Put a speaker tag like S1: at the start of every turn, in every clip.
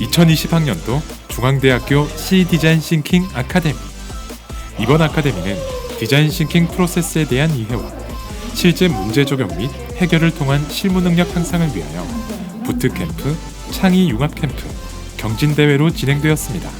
S1: 2020학년도 중앙대학교 C 디자인 싱킹 아카데미. 이번 아카데미는 디자인 싱킹 프로세스에 대한 이해와 실제 문제 적용 및 해결을 통한 실무 능력 향상을 위하여 부트 캠프, 창의 융합 캠프, 경진 대회로 진행되었습니다.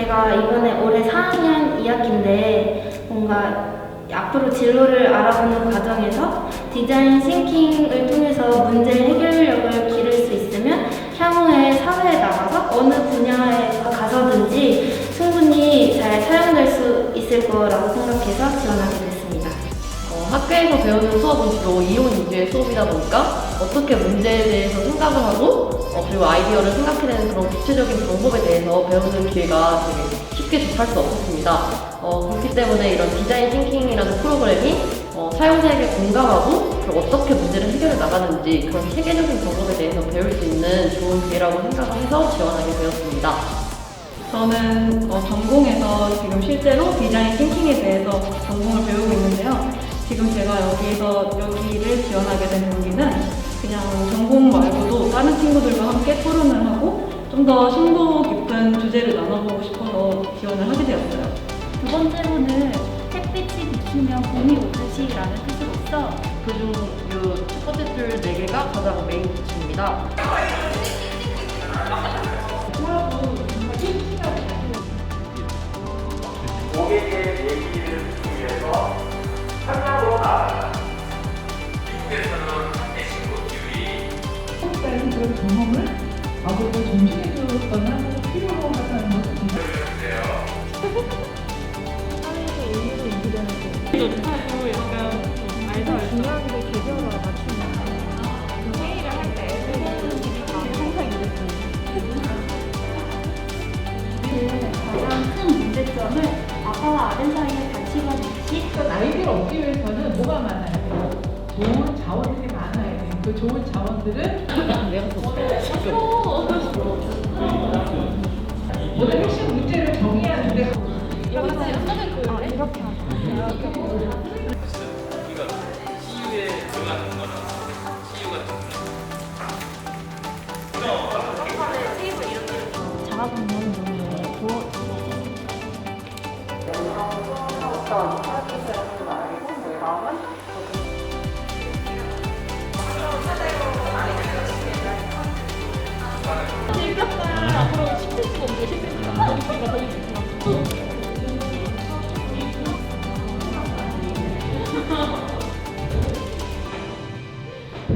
S2: 제가 이번에 올해 4학년 2학기인데 뭔가 앞으로 진로를 알아보는 과정에서 디자인 싱킹을 통해서 문제 해결력을 기를 수 있으면 향후에 사회에 나가서 어느 분야에 가서든지 충분히 잘 사용될 수 있을 거라고 생각해서 지원하게 됐습니다.
S3: 어, 학교에서 배우는 수업은 주로 이론 위주의 수업이다 보니까 어떻게 문제에 대해서 생각을 하고 어, 그리고 아이디어를 생각해내는 그런 구체적인 방법에 대해서 배우는 기회가 되게 쉽게 접할 수 없었습니다. 어, 그렇기 때문에 이런 디자인 싱킹이라는 프로그램이 어, 사용자에게 공감하고 어떻게 문제를 해결해 나가는지 그런 체계적인 방법에 대해서 배울 수 있는 좋은 기회라고 생각을 해서 지원하게 되었습니다.
S4: 저는 어, 전공에서 지금 실제로 디자인 싱킹에 대해서 전공을 배우고 있는데요. 지금 제가 여기에서 여기를 지원하게 된 동기는 그냥 전공 말고도 다른 친구들과 함께 토론을 하고 좀 더 심도 깊은 주제를 나눠보고 싶어서 지원을 하게 되었어요.
S5: 두 번째로는 햇빛이 비추면 봄이 오듯이라는 뜻으로서
S3: 그중 이첫 번째 줄 4개가 가장 메인 기초입니다.
S6: 그런 경험을 아무래도 존중해 주거나 필요로 하다는 것을
S5: 가장 큰 문제점은 아빠와 아들 사이의 가치관 인식
S6: 아이디어를 얻기 위해서는 뭐가 많아요? 좋은 돼요. 그 좋은 자원들은 모든 핵심 문제를 정의하는데
S7: CU에 들어가는 거는 CU 같은 거는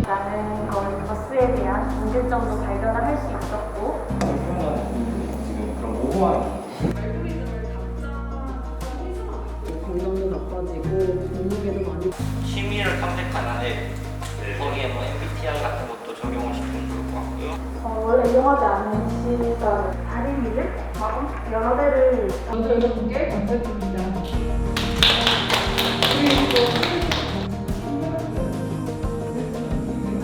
S2: 라는 걸 버스에 대한 문제점도 발견을 할 수 있었고
S7: 지금 그런 모호한
S3: 건강도 나빠지고 몸무게도 많이
S7: 취미를 탐색하는데 거기에 뭐 MBTI 같은 것도 적용을 같고요.
S2: 어, 원래 이용하지 않는 시간 다리미를 여러 대를
S6: 먼저 이런 게 건설입니다.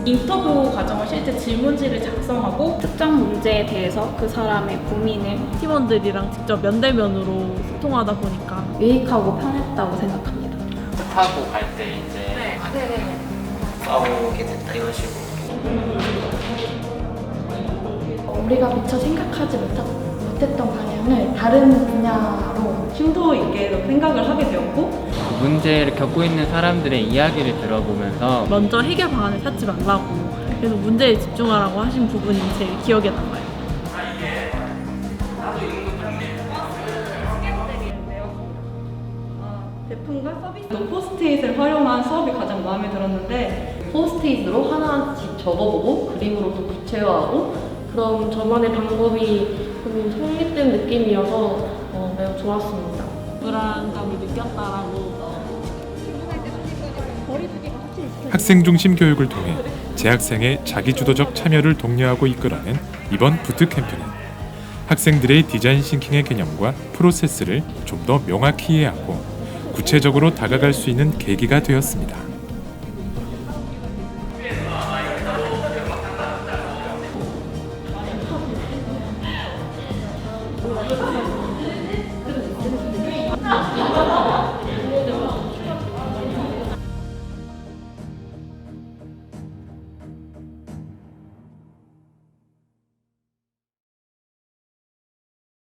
S8: 인터뷰 과정을 실제 질문지를 작성하고 특정 문제에 대해서 그 사람의 고민을 팀원들이랑 직접 면대면으로 소통하다 보니까
S2: 유익하고 편했다고 생각합니다.
S7: 타고 갈 때 이제 싸우게 됐다 이런 식으로.
S2: 우리가 미처 생각하지 못했던 방향을 다른 분야로
S4: 심도 있게 생각을 하게 되었고
S9: 문제를 겪고 있는 사람들의 이야기를 들어보면서
S8: 먼저 해결 방안을 찾지 말라고 그래서 문제에 집중하라고 하신 부분이 제일 기억에 남아요.
S4: 제품과 서비스 포스트잇을 활용한 수업이 가장 마음에 들었는데
S3: 포스트잇으로 하나씩 적어보고 그림으로 또 구체화하고 그런 저만의 방법이 좀 성립된 느낌이어서 어, 매우 좋았습니다.
S8: 불안감을 느꼈다라고
S1: 학생 중심 교육을 통해 재학생의 자기주도적 참여를 독려하고 이끌어낸 이번 부트 캠프는 학생들의 디자인 싱킹의 개념과 프로세스를 좀 더 명확히 이해하고 구체적으로 다가갈 수 있는 계기가 되었습니다.